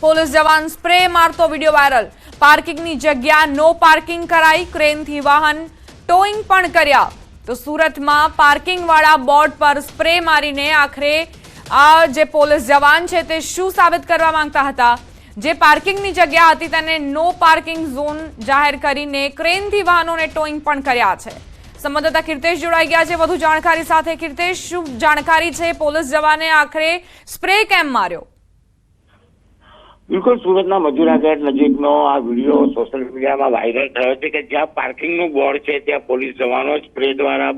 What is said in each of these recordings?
Police જવાન spray મારતો video viral. પાર્કિંગની જગ્યા નો પાર્કિંગ કરાઈ, ક્રેનથી વાહન ટોઈંગ પણ કર્યા. તો સુરતમાં પાર્કિંગવાળા બોર્ડ પર સ્પ્રે મારીને આખરે આ જે પોલીસ જવાન છે તે શું સાબિત કરવા માંગતા હતા? જે પાર્કિંગની જગ્યા હતી તેને નો પાર્કિંગ ઝોન જાહેર કરીને ક્રેનથી વાહનોને ટોઈંગ પણ કર્યા છે. સંવાદદાતા કીર્તેશ જોડાઈ ગયા છે. વધુ જાણકારી સાથે કીર્તેશ, શું જાણકારી છે? પોલીસ જવાને આખરે સ્પ્રે કેમ માર્યો? બિલકુલ સુરતના મજૂરા ગેટ નજીકનો આ વીડિયો સોશિયલ મીડિયામાં વાયરલ થયો છે કે જ્યાં પાર્કિંગનું બોર્ડ છે ત્યાં પોલીસ જવાનો સ્પ્રે દ્વારા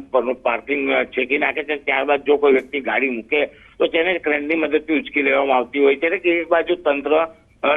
પાર્કિંગ છેકી નાખે છે. ત્યારબાદ જો કોઈ વ્યક્તિ ગાડી મૂકે તો તેને ક્રેનની મદદથી ઉચકી લેવામાં આવતી હોય છે. કે એક બાજુ તંત્ર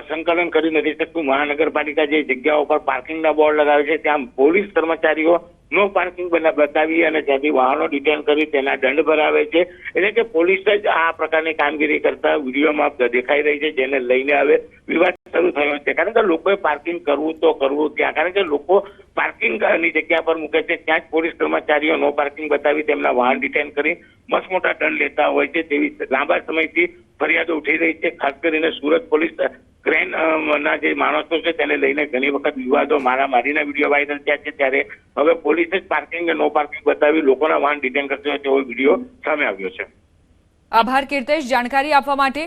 સંકલન કરી નથી શકતું. મહાનગરપાલિકા જે જગ્યાઓ પર પાર્કિંગના બોર્ડ લગાવે છે ત્યાં પોલીસ કર્મચારીઓ નો પાર્કિંગ બતાવી અને ત્યાંથી વાહનો ડિટેન કરી તેના દંડ ભરાવે છે. એટલે કે પોલીસ જ આ પ્રકારની કામગીરી કરતા વિડીયોમાં દેખાઈ રહી છે, જેને લઈને હવે વિવાદ શરૂ થયો છે. કારણ કે લોકોએ પાર્કિંગ કરવું તો કરવું ક્યાં કારણ કે લોકો પાર્કિંગની જગ્યા પર મૂકે છે, ત્યાં જ પોલીસ કર્મચારીઓ નો પાર્કિંગ બતાવી તેમના વાહન ડિટેન કરી મસ્ત મોટા દંડ લેતા હોય છે. તેવી લાંબા સમયથી ફરિયાદો ઉઠી રહી છે, ખાસ કરીને સુરત પોલીસ ક્રેન ના જે માણસો છે તેને લઈને ઘણી વખત વિવાદો મારામારીના વીડિયો વાયરલ થયા છે ત્યારે હવે પોલીસે જ પાર્કિંગ નો પાર્કિંગ બતાવી લોકોના વાહન ડિટેન કરતો તેવો વીડિયો સામે આવ્યો છે. આભાર કીર્તેશ, જાણકારી આપવા માટે.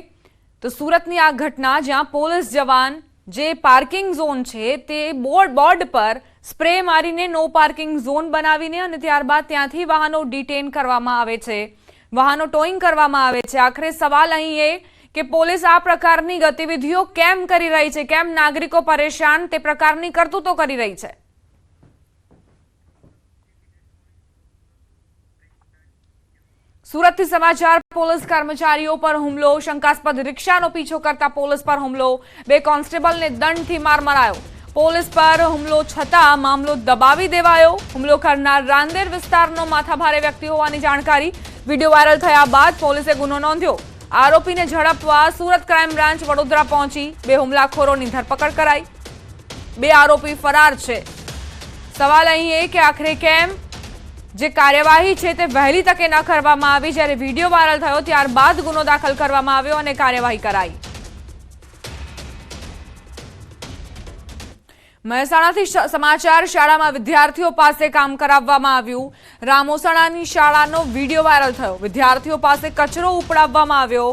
તો સુરતની આ ઘટના જ્યાં પોલીસ જવાન જે પાર્કિંગ ઝોન છે તે બોર્ડ બોર્ડ પર સ્પ્રે મારીને નો પાર્કિંગ ઝોન બનાવીને અને ત્યારબાદ ત્યાંથી વાહનો ડિટેન કરવામાં આવે છે. વાહનો ટોઈંગ કરવામાં આવે છે. આખરે સવાલ અહીં એ કે પોલીસ આ પ્રકારની ગતિવિધિઓ કેમ કરી રહી છે? કેમ નાગરિકો પરેશાન? તે પ્રકારની કરતૂતો કરી રહી છે. સુરતથી સમાચાર, પોલીસ કર્મચારીઓ પર હુમલો, શંકાસ્પદ રિક્ષાનો પીછો કરતા પોલીસ પર હુમલો. બે કોન્સ્ટેબલને દંડથી માર મરાયો. પોલીસ પર હુમલો છતાં મામલો દબાવી દેવાયો. હુમલો કરનાર રાંદેર વિસ્તારનો માથાભારે વ્યક્તિ હોવાની જાણકારી. વીડિયો વાયરલ થયા બાદ પોલીસે ગુનો નોંધ્યો. આરોપીને ઝડપવા સુરત ક્રાઇમ બ્રાન્ચ વડોદરા પહોંચી, બે હુમલાખોરોની ધરપકડ કરાઈ. બે આરોપી ફરાર છે. સવાલ અહીં એ કે આખરે કેમ? જે કાર્યવાહી છે તે વહેલી તકે ન કરવામાં આવી, જ્યારે વીડિયો વાયરલ થયો, ત્યારબાદ ગુનો દાખલ કરવામાં આવ્યો અને કાર્યવાહી કરાઈ. મહેસાણાથી સમાચાર, શાળામાં વિદ્યાર્થીઓ પાસે કામ કરાવવામાં આવ્યું. રામોસણાની શાળાનો વીડિયો વાયરલ થયો. વિદ્યાર્થીઓ પાસે કચરો ઉપડાવવામાં આવ્યો.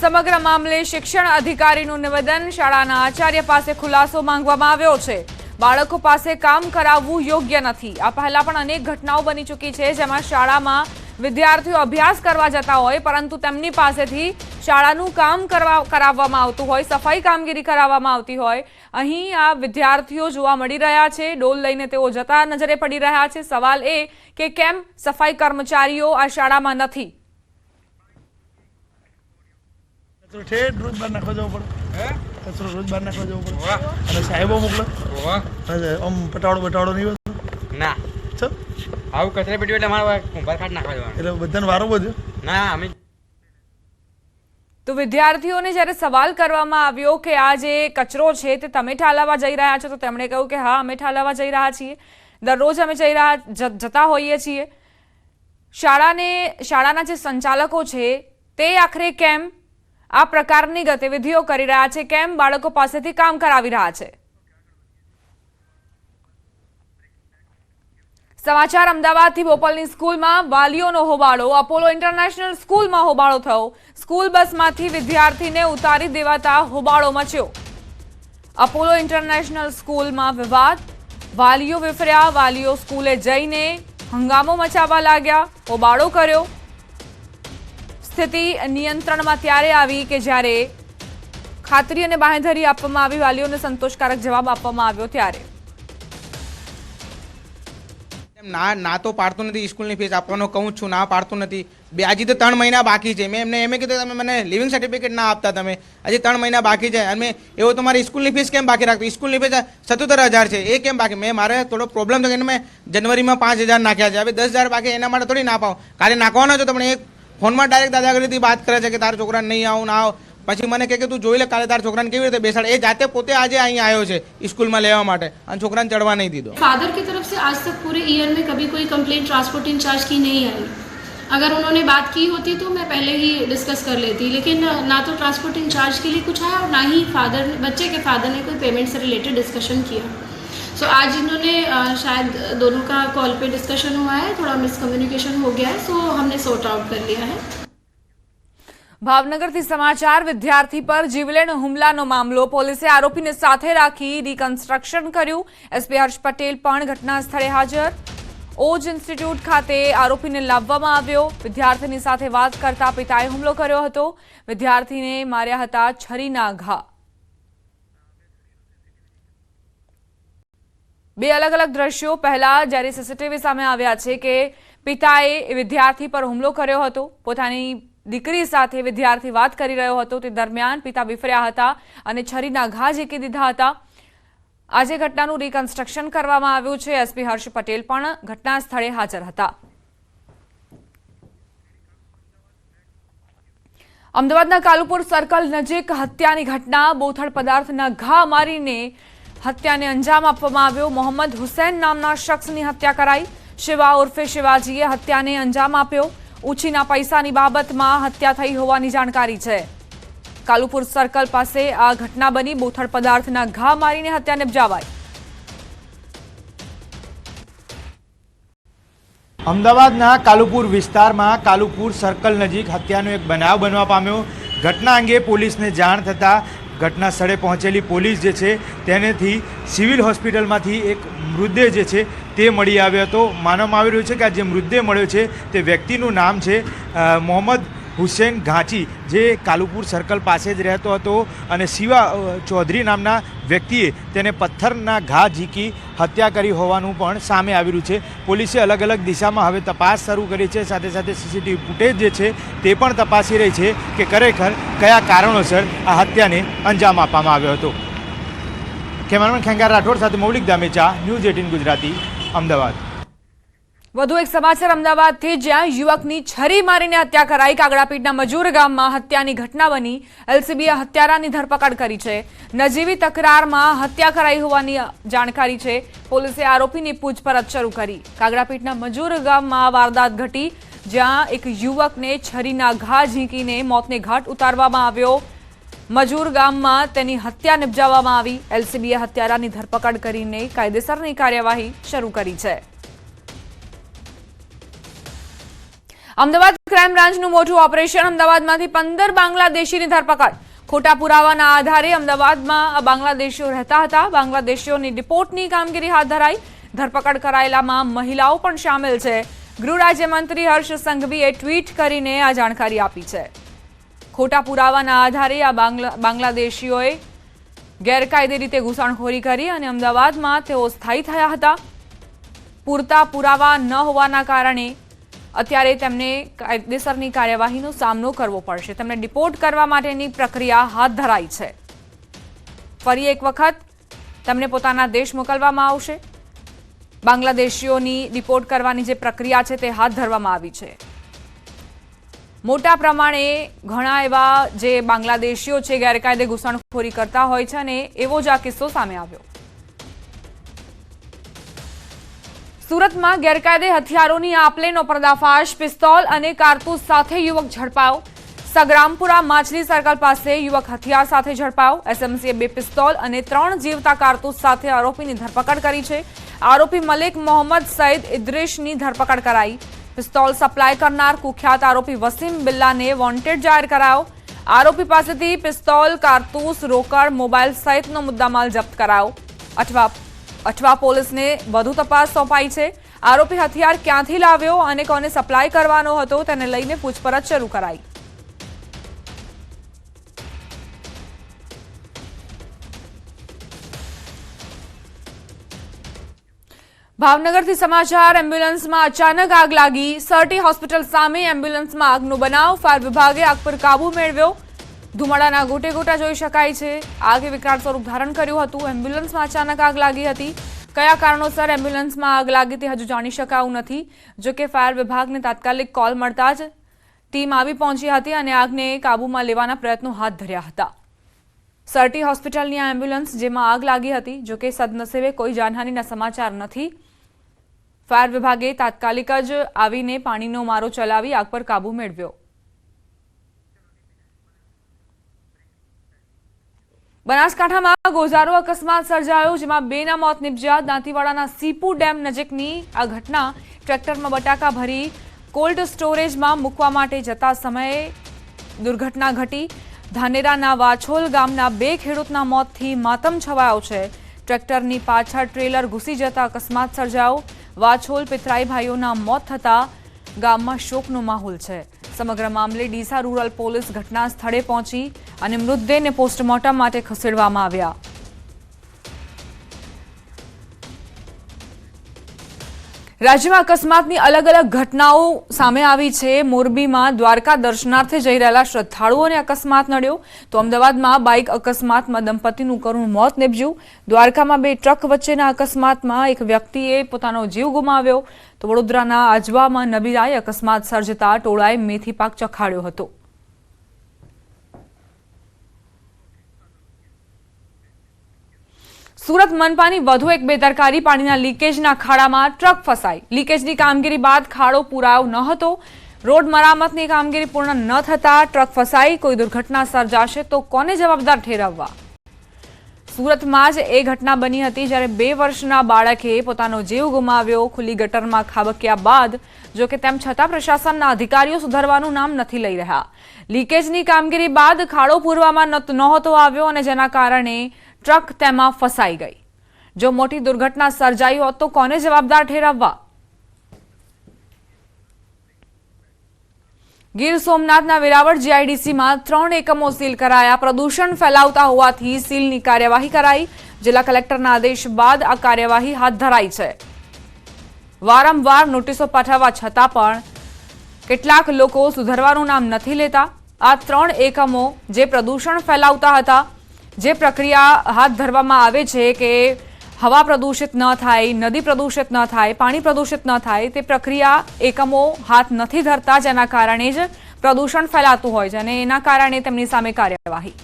સમગ્ર મામલે શિક્ષણ અધિકારીનું નિવેદન શાળાના આચાર્ય પાસે ખુલાસો માંગવામાં આવ્યો છે. બાળકો પાસે કામ કરાવવું યોગ્ય નથી. આ પહેલા પણ અનેક ઘટનાઓ બની ચૂકી છે, જેમાં શાળામાં વિદ્યાર્થીઓ અભ્યાસ કરવા જતા હોય પરંતુ તેમની પાસેથી શાળાનું કામ કરવા કરાવવામાં આવતું હોય સફાઈ કામગીરી કરાવવામાં આવતી હોય. અહીં આ વિદ્યાર્થીઓ જોવા મળી રહ્યા છે. ડોલ લઈને તેઓ જતા નજરે પડી રહ્યા છે. સવાલ એ કે કેમ સફાઈ કર્મચારીઓ આ શાળામાં નથી? સાહેબો મોકલે. પટાવડો બટાવડો નહીં ના. છો આવું કચરા પેટી એટલે અમારે કુંભાર ખાટ નાખવા જવાનું. એટલે બધાને વારો બધો ના અમે તો વિદ્યાર્થીઓને જ્યારે સવાલ કરવામાં આવ્યો કે આ જે કચરો છે તે તમે ઠાલવવા જઈ રહ્યા છો તો તેમણે કહ્યું કે હા અમે ઠાલવવા જઈ રહ્યા છીએ. દરરોજ અમે જઈ રહ્યા જતા હોઈએ છીએ. શાળાને શાળાના જે સંચાલકો છે તે આખરે કેમ આ પ્રકારની ગતિવિધિઓ કરી રહ્યા છે? કેમ બાળકો પાસેથી કામ કરાવી રહ્યા છે? સમાચાર અમદાવાદથી બોપલની સ્કૂલમાં વાલીઓનો હોબાળો. અપોલો ઇન્ટરનેશનલ સ્કૂલમાં હોબાળો થયો. સ્કૂલ બસમાંથી વિદ્યાર્થીને ઉતારી દેવાતા હોબાળો મચ્યો. અપોલો ઇન્ટરનેશનલ સ્કૂલમાં વિવાદ. વાલીઓ વિફર્યા, વાલીઓ સ્કૂલે જઈને હંગામો મચાવવા લાગ્યા. હોબાળો કર્યો. સ્થિતિ નિયંત્રણમાં ત્યારે આવી કે જ્યારે ખાતરી અને બાંહેધરી આપવામાં આવી, વાલીઓને સંતોષકારક જવાબ આપવામાં આવ્યો ત્યારે. ના ના તો પાડતો નથી, સ્કૂલની ફીસ આપવાનો કહું છું, ના પાડતો નથી. બે હજી તો ત્રણ મહિના બાકી છે. મેં એમને એમ કીધું, તમે મને લિવિંગ સર્ટિફિકેટ ના આપતા તમે. હજી ત્રણ મહિના બાકી છે. અને એવો તમારી સ્કૂલની ફીસ કેમ બાકી રાખતો સ્કૂલની ફીસ સત્તોતેર હજાર છે. એ કેમ બાકી? મેં, મારે થોડો પ્રોબ્લેમ થયો એને મેં જનવરીમાં પાંચ હજાર નાખ્યા છે. હવે દસ હજાર બાકી એના માટે થોડી ના પાઉં. કાલે નાખવાનો છો તમને એક ફોનમાં ડાયરેક્ટ દાદાગીરીથી વાત કરે છે કે તારા છોકરા નહીં આવું, ના આવ. પછી મને કહે કે તું જોઈ લે કાલે તારા છોકરાને કેવી રીતે બેસાડ એ જાતે પોતે આજે અહીં આવ્યો છે સ્કૂલમાં લેવા માટે અને છોકરાને ચડવા નહીં દીધો फादर की तरफ से आज तक पूरे ईयर में कभी कोई कंप्लेंट ट्रांसपोर्ट इंचार्ज की नहीं आई अगर उन्होंने बात की होती तो मैं पहले ही डिस्कस कर लेती लेकिन ना तो ट्रांसपोर्ट इंचार्ज के लिए कुछ आया और ना ही फादर बच्चे के फादर ने कोई पेमेंट से रिलेटेड डिस्कशन किया सो आज इन्होंने अ, शायद दोनों का कॉल पे डिस्कशन हुआ है थोड़ा मिसकम्युनिकेशन हो गया है सो हमने सॉर्ट आउट कर लिया है ભાવનગરથી સમાચાર, વિદ્યાર્થી પર જીવલેણ હુમલાનો મામલો પોલીસે આરોપીને સાથે રાખી રિકન્સ્ટ્રક્શન કર્યું. એસપી હર્ષ પટેલ પણ ઘટના સ્થળે હાજર. ઓજ ઇન્સ્ટિટ્યૂટ ખાતે આરોપીને લાવવામાં આવ્યો. વિદ્યાર્થીની સાથે વાત કરતા પિતાએ હુમલો કર્યો હતો. વિદ્યાર્થીને માર્યા હતા છરીના ઘા. બે અલગ અલગ દ્રશ્યો પહેલા જ્યારે સીસીટીવી સામે આવ્યા છે કે પિતાએ વિદ્યાર્થી પર હુમલો કર્યો હતો. પોતાની દીકરી સાથે વિદ્યાર્થી વાત કરી રહ્યો હતો. તે દરમિયાન પિતા વિફર્યા હતા અને છરીના ઘા ઝીકી દીધા હતા. આજે ઘટનાનું રિકન્સ્ટ્રક્શન કરવામાં આવ્યું છે. એસપી હર્ષ પટેલ પણ ઘટના સ્થળે હાજર હતા. અમદાવાદના કાલુપુર સર્કલ નજીક હત્યાની ઘટના. બોથડ પદાર્થના ઘા મારીને હત્યાને અંજામ આપવામાં આવ્યો. મોહમ્મદ હુસૈન નામના શખ્સની હત્યા કરાઈ. શિવા ઉર્ફે શિવાજીએ હત્યાને અંજામ આપ્યો. ઉછીના પૈસાની બાબતમાં હત્યા થઈ હોવાની જાણકારી છે. કાલુપુર સર્કલ પાસે આ ઘટના બની બોથડ પદાર્થના ઘા મારીને હત્યા નિપજાવાઈ. અમદાવાદના કાલુપુર વિસ્તારમાં કાલુપુર સર્કલ નજીક હત્યાનો એક બનાવ બનવા પામ્યો. ઘટના અંગે પોલીસને જાણ થતાં ઘટના સ્થળે પહોંચેલી પોલીસ જે છે, તેનેથી સિવિલ હોસ્પિટલમાંથી એક મૃતદેહ જે છે તે મળી આવ્યો હતો. માનવામાં આવી રહ્યું છે કે આ જે મૃતદેહ મળ્યો છે, તે વ્યક્તિનું નામ છે મોહમ્મદ હુસેન ઘાંચી, જે કાલુપુર સર્કલ પાસે જ રહેતો હતો અને શિવા ચૌધરી નામના વ્યક્તિએ તેને પથ્થરના ઘા ઝીકી હત્યા કરી હોવાનું પણ સામે આવી રહ્યું છે. પોલીસે અલગ અલગ દિશામાં હવે તપાસ શરૂ કરી છે. સાથે સાથે સીસીટીવી ફૂટેજ જે છે, તે પણ તપાસી રહી છે કે ખરેખર કયા કારણોસર આ હત્યાને અંજામ આપવામાં આવ્યો હતો. કેમેરામેન ખેંગાર રાઠોડ સાથે મૌલિક દામેચા ન્યૂઝ એટીન ગુજરાતી. અમદાવાદ. વધુ એક સમાચાર અમદાવાદથી, જ્યાં યુવકની છરી મારીને હત્યા કરાઈ. કાગડાપીઠના મજૂર ગામમાં હત્યાની ઘટના બની. એલસીબીએ હત્યારાની ધરપકડ કરી છે. નજીવી તકરારમાં હત્યા કરાઈ હોવાની જાણકારી છે. પોલીસે આરોપીની પૂછપરછ શરૂ કરી. કાગડાપીઠના મજૂર ગામમાં વારદાત ઘટી, જ્યાં એક યુવકને છરીના ઘા ઝીંકીને મોતને ઘાટ ઉતારવામાં આવ્યો. મજૂર ગામમાં તેની હત્યા નિપજાવવામાં આવી. એલસીબીએ હત્યારાની ધરપકડ કરીને કાયદેસરની કાર્યવાહી શરૂ કરી છે. અમદાવાદ ક્રાઇમ બ્રાન્ચનું મોટું ઓપરેશન, અમદાવાદમાંથી પંદર બાંગ્લાદેશીની ધરપકડ. ખોટા પુરાવાના આધારે અમદાવાદમાં બાંગ્લાદેશીઓ રહેતા હતા. બાંગ્લાદેશીઓની ડિપોર્ટની કામગીરી હાથ ધરાઈ. ધરપકડ કરાયેલામાં મહિલાઓ પણ સામેલ છે. ગૃહ રાજ્યમંત્રી હર્ષ સંઘવીએ ટ્વીટ કરીને આ જાણકારી આપી છે. ખોટા પુરાવાના આધારે આ બાંગ્લા, બાંગ્લાદેશીઓએ ગેરકાયદે રીતે ઘૂસણખોરી કરી અને અમદાવાદમાં તેઓ સ્થાયી થયા હતા. પૂરતા પુરાવા ન હોવાના કારણે અત્યારે તેમને કાયદેસરની કાર્યવાહીનો સામનો કરવો પડશે. તેમને ડિપોર્ટ કરવા માટેની પ્રક્રિયા હાથ ધરાઈ છે. ફરી એક વખત તેમને પોતાના દેશ મોકલવામાં આવશે. બાંગ્લાદેશીઓની ડિપોર્ટ કરવાની જે પ્રક્રિયા છે તે હાથ ધરવામાં આવી છે. મોટા પ્રમાણે ઘણા એવા જે બાંગ્લાદેશીઓ છે, ગેરકાયદે ઘૂસણખોરી કરતા હોય છે અને એવો જ આ કિસ્સો સામે આવ્યો. સુરતમાં ગેરકાયદે હથિયારોની આપલેનો પર્દાફાશ, પિસ્તોલ અને કારતૂસ સાથે યુવક ઝડપાયો. સગ્રામપુરા માછલી સર્કલ પાસે યુવક હથિયાર સાથે ઝડપાયો. એસએમસીએ બે પિસ્તોલ અને ત્રણ જીવતા કારતૂસ સાથે આરોપીની ધરપકડ કરી છે. આરોપી મલિક મોહમ્મદ સઈદ ઇદ્રેશની ધરપકડ કરાઈ. પિસ્તોલ સપ્લાય કરનાર કુખ્યાત આરોપી વસીમ બિલ્લાને વોન્ટેડ જાહેર કરાયો. આરોપી પાસેથી પિસ્તોલ, કારતૂસ, રોકડ, મોબાઈલ સહિતનો મુદ્દામાલ જપ્ત કરાયો. અઠવા અઠવા પોલીસને વધુ તપાસ સોંપાઈ છે. આરોપી હથિયાર ક્યાંથી લાવ્યો અને કોને સપ્લાય કરવાનો હતો તેને લઈને પૂછપરછ શરૂ કરાઈ. ભાવનગરથી સમાચાર, એમ્બ્યુલન્સમાં અચાનક આગ લાગી. સરટી હોસ્પિટલ સામે એમ્બ્યુલન્સમાં આગનો બનાવ. ફાયર વિભાગે આગ પર કાબુ મેળવ્યો. ધુમાડાના ગોટે ગોટા જોઈ શકાય છે. આગે વિકરાળ સ્વરૂપ ધારણ કર્યું હતું. એમ્બ્યુલન્સમાં અચાનક આગ લાગી હતી. કયા કારણોસર એમ્બ્યુલન્સમાં આગ લાગી તે હજુ જાણી શકાયું નથી. જો કે ફાયર વિભાગને તાત્કાલિક કોલ મળતા જ ટીમ આવી પહોંચી હતી અને આગને કાબૂમાં લેવાના પ્રયત્નો હાથ ધર્યા હતા. સરટી હોસ્પિટલની આ એમ્બ્યુલન્સ જેમાં આગ લાગી હતી. જોકે સદનસીબે કોઈ જાનહાનિના સમાચાર નથી. ફાયર વિભાગે તાત્કાલિક જ આવીને પાણીનો મારો ચલાવી આગ પર કાબુ મેળવ્યો. બનાસકાંઠામાં ગોઝારો અકસ્માત સર્જાયો, જેમાં બેના મોત નિપજ્યા. દાંતીવાડાના સીપુ ડેમ નજીકની આ ઘટના ટ્રેક્ટરમાં બટાકા ભરી કોલ્ડ સ્ટોરેજમાં મૂકવા માટે જતા સમયે દુર્ઘટના ઘટી. ધાનેરાના વાછોલ ગામના બે ખેડૂતના મોતથી માતમ છવાયો છે. ટ્રેક્ટરની પાછળ ટ્રેલર ઘૂસી જતા અકસ્માત સર્જાયો. વાછોલ પિતરાઈ ભાઈઓના મોત થતાં ગામમાં શોકનો માહોલ છે. સમગ્ર મામલે ડીસા રૂરલ પોલીસ ઘટના સ્થળે પહોંચી અને મૃતદેહને પોસ્ટમોર્ટમ માટે ખસેડવામાં આવ્યા. રાજ્યમાં અકસ્માતની અલગ અલગ ઘટનાઓ સામે આવી છે. મોરબીમાં દ્વારકા દર્શનાર્થે જઈ રહેલા શ્રદ્ધાળુઓને અકસ્માત નડ્યો. તો અમદાવાદમાં બાઇક અકસ્માતમાં દંપતીનું કરુણ મોત નીપજ્યું. દ્વારકામાં બે ટ્રક વચ્ચેના અકસ્માતમાં એક વ્યક્તિએ પોતાનો જીવ ગુમાવ્યો. તો વડોદરાના આજવામાં નબીરાએ અકસ્માત સર્જતા ટોળાએ મેથી પાક ચખાડ્યો હતો. સુરત મનપાની વધુ એક બેદરકારી પાણીના લીકેજના ખાડામાં ટ્રક ફસાઈ. લીકેજની કામગીરી બાદ ખાડો પુરાયો ન હતો. રોડ મરામતની કામગીરી પૂર્ણ ન થતા ટ્રક ફસાઈ. કોઈ દુર્ઘટના સર્જાશે તો કોને જવાબદાર ઠેરવવા? સુરતમાં જ એ ઘટના બની હતી જ્યારે બે વર્ષના બાળકે પોતાનો જીવ ગુમાવ્યો. ખુલ્લી ગટરમાં ખાબક્યા બાદ, જો કે તેમ છતાં પ્રશાસનના અધિકારીઓ સુધારવાનું નામ નથી લઈ રહ્યા. લીકેજની કામગીરી બાદ ખાડો પૂરવામાં નહોતો આવ્યો અને જેના કારણે ટ્રક તેમાં ફસાઈ ગઈ. જો મોટી દુર્ઘટના સર્જાઈ હોત તો કોને જવાબદાર ઠેરવવા? ગીર સોમનાથના વેરાવળ જીઆઈડીસીમાં ત્રણ એકમો સીલ કરાયા. પ્રદૂષણ ફેલાવતા હોવાથી સીલની કાર્યવાહી કરાઈ. જિલ્લા કલેક્ટરના આદેશ બાદ આ કાર્યવાહી હાથ ધરાઈ છે. વારંવાર નોટિસો પાઠવવા છતાં પણ કેટલાક લોકો સુધરવાનું નામ નથી લેતા. આ ત્રણ એકમો જે પ્રદૂષણ ફેલાવતા હતા જે પ્રક્રિયા હાથ ધરવામાં આવે છે કે હવા પ્રદૂષિત ન થાય, નદી પ્રદૂષિત ન થાય, પાણી પ્રદૂષિત ન થાય, તે પ્રક્રિયા એકમો હાથ નથી ધરતા જેના કારણે જ પ્રદૂષણ ફેલાતું હોય છે અને એના કારણે તેમની સામે કાર્યવાહી.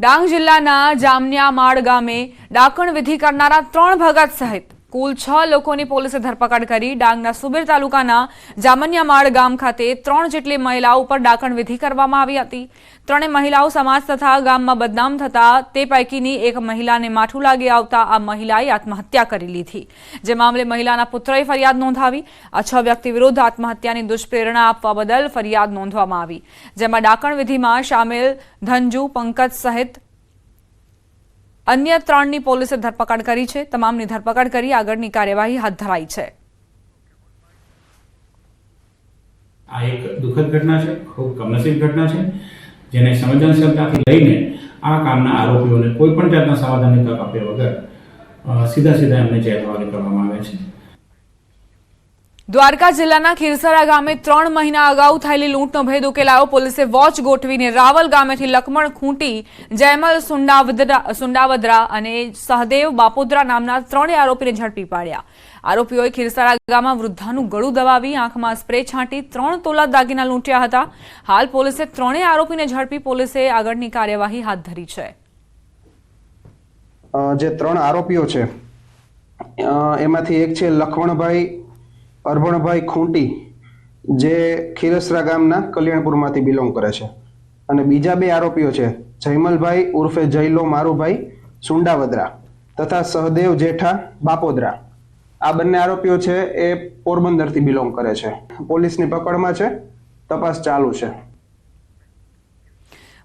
ડાંગ જિલ્લાના જામનિયામાળ ગામે ડાકણ વિધિ કરનારા ત્રણ ભગત સહિત કુલ છ લોકોની પોલીસે ધરપકડ કરી. ડાંગના સુબીર તાલુકાના જામનિયામાળ ગામ ખાતે ત્રણ જેટલી મહિલાઓ ઉપર ડાકણ વિધિ કરવામાં આવી હતી. ત્રણેય મહિલાઓ સમાજ તથા ગામમાં બદનામ થતા તે પૈકીની એક મહિલાને માઠું લાગી આવતા આ મહિલાએ આત્મહત્યા કરી લીધી. જે મામલે મહિલાના પુત્રએ ફરિયાદ નોંધાવી. આ છ વ્યક્તિ વિરુદ્ધ આત્મહત્યાની દુષ્પ્રેરણા આપવા બદલ ફરિયાદ નોંધવામાં આવી. જેમાં ડાકણ વિધિમાં સામેલ ધનજુ પંકજ સહિત અન્ય ત્રણની પોલીસે ધરપકડ કરી છે. તમામની ધરપકડ કરી આગળની કાર્યવાહી હાથ ધરાઈ છે. આ એક દુઃખદ ઘટના છે, ખૂબ કમનસીબ ઘટના છે, જેને સંવેદનશીલતાથી લઈને આ કામના આરોપીઓને કોઈ પણ જાતના સમાધાનની તક આપ્યા વગર સીધા સીધા એમને જેલ હવાલે કરવામાં આવ્યા છે. દ્વારકા જિલ્લાના ખીરસરા ગામે ત્રણ મહિના અગાઉ થયેલી લૂંટનો ભેદ ઉકેલાયો. પોલીસે વોચ ગોઠવીને રાવલ ગામેથી લખમણ ખૂંટી, જયમલ સુંડાવદરા અને સહદેવ બાપોદરા નામના ત્રણેય આરોપીને ઝડપી પાડ્યા. આરોપીઓએ ખીરસરા ગામમાં વૃદ્ધાનું ગળું દબાવી આંખમાં સ્પ્રે છાંટી ત્રણ તોલા દાગીના લૂંટ્યા હતા. હાલ પોલીસે ત્રણેય આરોપીને ઝડપી પોલીસે આગળની કાર્યવાહી હાથ ધરી છે. જે ત્રણ આરોપીઓ છે એમાંથી એક છે લખમણભાઈ અરભણભાઈ ખૂંટી, જે ખીરસરા ગામના કલ્યાણપુરમાંથી બિલોંગ કરે છે. અને બીજા બે આરોપીઓ છે, જયમલભાઈ ઉર્ફે જયલો મારુભાઈ, સુંડાવદરા તથા સહદેવ જેઠા બાપોદરા. આ બંને આરોપીઓ છે, એ પોરબંદરથી બિલોંગ કરે છે. પોલીસની પકડમાં છે, તપાસ ચાલુ છે.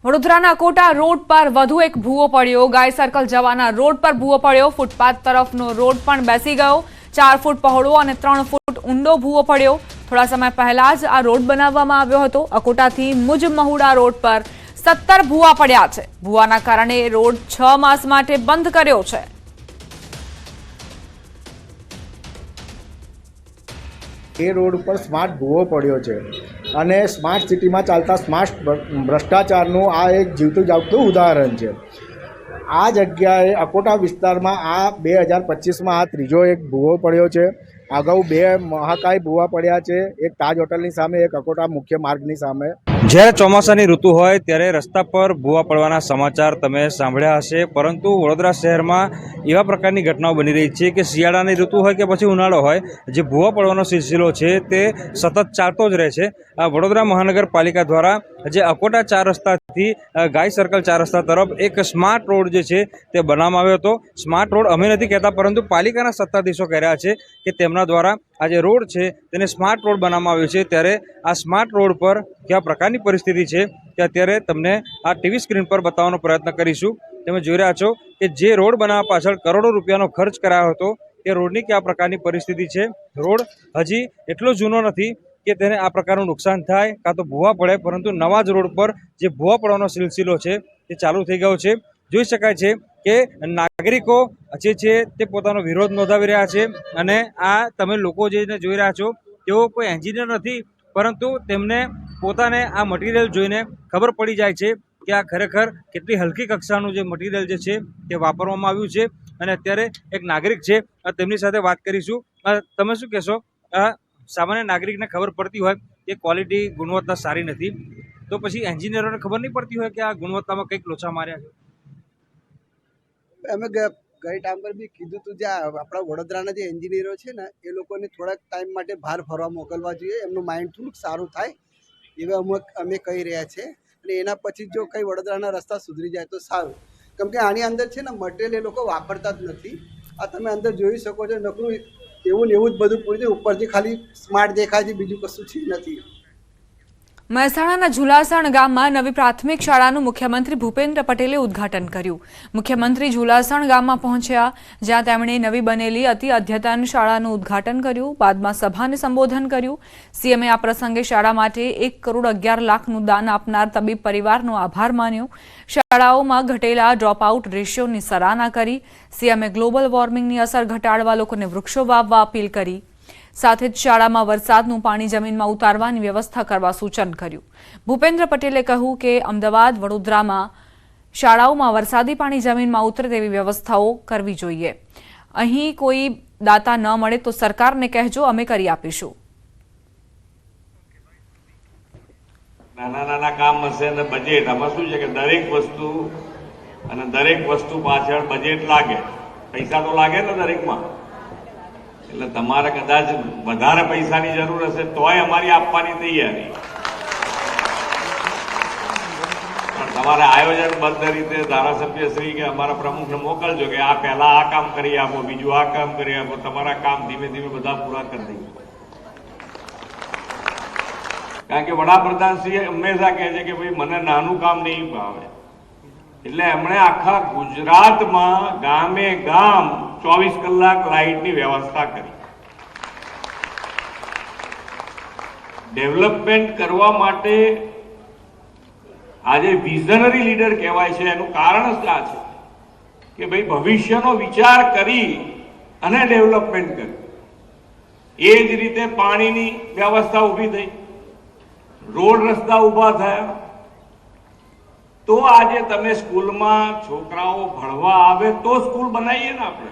વડોદરાના કોટા રોડ પર વધુ એક ભૂવો પડ્યો. ગાય સર્કલ જવાના રોડ પર ભૂવો પડ્યો. ફૂટપાથ તરફનો રોડ પણ બેસી ગયો. ચાર ફૂટ પહોળો અને ત્રણ ફૂટ ઊંડો ભૂવો પડ્યો. થોડા સમય પહેલા જ આ રોડ બનાવવામાં આવ્યો હતો. અકોટાથી મુજ મહુડા રોડ પર સત્તર ભૂવા પડ્યા છે. ભૂવાના કારણે રોડ છ માસ માટે બંધ કર્યો છે. એ રોડ ઉપર સ્માર્ટ ભૂવો પડ્યો છે અને સ્માર્ટ સિટીમાં ચાલતા સ્માર્ટ ભ્રષ્ટાચારનું આ એક જીવતું જાગતું ઉદાહરણ છે. આ જગ્યાએ અકોટા વિસ્તારમાં આ બે હજાર પચીસમાં આ ત્રીજો એક ભૂવો પડ્યો છે. અગાઉ બે મહાકાય ભૂવા પડ્યા છે. એક તાજ હોટલની સામે, એક અકોટા મુખ્ય માર્ગની સામે. જ્યારે ચોમાસાની ઋતુ હોય ત્યારે રસ્તા પર ભૂવા પડવાના સમાચાર તમે સાંભળ્યા હશે. પરંતુ વડોદરા શહેરમાં એવા પ્રકારની ઘટનાઓ બની રહી છે કે શિયાળાની ઋતુ હોય કે પછી ઉનાળો હોય, જે ભૂવા પડવાનો સિલસિલો છે તે સતત ચાલતો જ રહે છે. આ વડોદરા મહાનગરપાલિકા દ્વારા જે અકોટા ચાર રસ્તાથી ગાય સર્કલ ચાર રસ્તા તરફ એક સ્માર્ટ રોડ જે છે તે બનાવવામાં આવ્યો હતો. સ્માર્ટ રોડ અમે નથી કહેતા, પરંતુ પાલિકાના સત્તાધીશો કહી રહ્યા છે કે તેમના દ્વારા આ જે રોડ છે તેને સ્માર્ટ રોડ બનાવવામાં આવ્યો છે. ત્યારે આ સ્માર્ટ રોડ પર કયા પ્રકારની પરિસ્થિતિ છે તે અત્યારે તમને આ ટીવી સ્ક્રીન પર બતાવવાનો પ્રયત્ન કરીશું. તમે જોઈ રહ્યા છો કે જે રોડ બનાવવા પાછળ કરોડો રૂપિયાનો ખર્ચ કરાયો હતો એ રોડની કયા પ્રકારની પરિસ્થિતિ છે? રોડ હજી એટલો જૂનો નથી કે તેને આ પ્રકારનું નુકસાન થાય, કાં તો ભૂવા પડે, પરંતુ નવા જ રોડ પર જે ભૂવા પડવાનો સિલસિલો છે, તે ચાલુ થઈ ગયો છે. જોઈ શકાય છે કે નાગરિકો જે છે, તે પોતાનો વિરોધ નોંધાવી રહ્યા છે અને આ તમે લોકો જે જોઈ રહ્યા છો, તેઓ કોઈ એન્જિનિયર નથી, પરંતુ તેમને પોતાને આ મટીરિયલ જોઈને ખબર પડી જાય છે કે આ ખરેખર કેટલી હલકી કક્ષાનું જે મટીરિયલ જે છે, તે વાપરવામાં આવ્યું છે. અને અત્યારે એક નાગરિક છે તેમની સાથે વાત કરીશું. તમે શું કહેશો? સામાન્ય નાગરિકને ખબર પડતી હોય કે ક્વોલિટી ગુણવત્તા સારી નથી. તો પછી એન્જિનિયરોને ખબર નહીં પડતી હોય કે આ ગુણવત્તામાં કંઈક લોચા માર્યા છે? અમે ગઈ ટાઈમ પર બી કીધું તું જે આપણા વડોદરાના જે એન્જિનિયરો છે ને, એ લોકોને થોડાક ટાઈમ માટે બહાર ફરવા મોકલવા જોઈએ. એમનું માઇન્ડ થોડુંક સારું થાય એવા અમે અમે કહી રહ્યા છે. અને એના પછી જો કંઈ વડોદરાના રસ્તા સુધરી જાય તો સારું. કેમ કે આની અંદર છે ને મટેરિયલ એ લોકો વાપરતા જ નથી. આ તમે અંદર જોઈ શકો છો, નકરું એવું ને એવું જ બધું પૂરી ઉપરથી ખાલી સ્માર્ટ દેખાય છે, બીજું કશું છે નથી. મહેસાણાના ઝુલાસણ ગામમાં નવી પ્રાથમિક શાળાનું મુખ્યમંત્રી ભૂપેન્દ્ર પટેલે ઉદ્ઘાટન કર્યું. મુખ્યમંત્રી ઝુલાસણ ગામમાં પહોંચ્યા, જ્યાં તેમણે નવી બનેલી અતિ અદ્યતન શાળાનું ઉદ્ઘાટન કર્યું, બાદમાં સભાને સંબોધન કર્યું. સીએમએ આ પ્રસંગે શાળા માટે એક કરોડ અગિયાર લાખનું દાન આપનાર તબીબ પરિવારનો આભાર માન્યો. શાળાઓમાં ઘટેલા ડ્રોપઆઉટ રેશિયોની સરાહના કરી. સીએમએ ગ્લોબલ વોર્મિંગની અસર ઘટાડવા લોકોને વૃક્ષો વાવવા અપીલ કરી. સાથે જ શાળામાં વરસાદનું પાણી જમીનમાં ઉતારવાની વ્યવસ્થા કરવા સૂચન કર્યું. ભૂપેન્દ્ર પટેલે કહ્યું કે અમદાવાદ, વડોદરામાં શાળાઓમાં વરસાદી પાણી જમીનમાં ઉતરે તેવી વ્યવસ્થાઓ કરવી જોઈએ. અહીં કોઈ દાતા ન મળે તો સરકારને કહેજો, અમે કરી આપીશું. નાના નાના કામ હશે અને બજેટ આમાં શું છે કે દરેક વસ્તુ અને દરેક વસ્તુ પાછળ બજેટ લાગે. પૈસા તો લાગે ને દરેકમાં. એટલે તમારે કદાચ વધારે પૈસાની જરૂર હશે, તોય અમારી આપવાની તૈયારી. પણ તમારે આયોજન આયોજનબદ્ધ રીતે ધારાસભ્ય શ્રી કે અમારા પ્રમુખને મોકલજો કે આ પહેલા આ કામ કરી આપો, બીજું આ કામ કરી આપો, તમારા કામ ધીમે ધીમે બધા પૂરા કરી દઈએ. કારણ કે વડાપ્રધાન શ્રી હંમેશા કહે છે કે ભાઈ, મને નાનું કામ નહીં ભાવે. એટલે એમણે આખા ગુજરાતમાં ગામે ગામ ચોવીસ કલાક લાઇટની વ્યવસ્થા કરી. ડેવલપમેન્ટ કરવા માટે આજે વિઝનરી લીડર કહેવાય છે, એનું કારણ જ આ છે કે ભાઈ ભવિષ્યનો વિચાર કરી અને ડેવલપમેન્ટ કરી. એ જ રીતે પાણીની વ્યવસ્થા ઊભી થઈ. રોડ રસ્તા ઊભા થયા. તો આજે તમે સ્કૂલમાં છોકરાઓ ભણવા આવે તો સ્કૂલ બનાવીએ ને આપણે?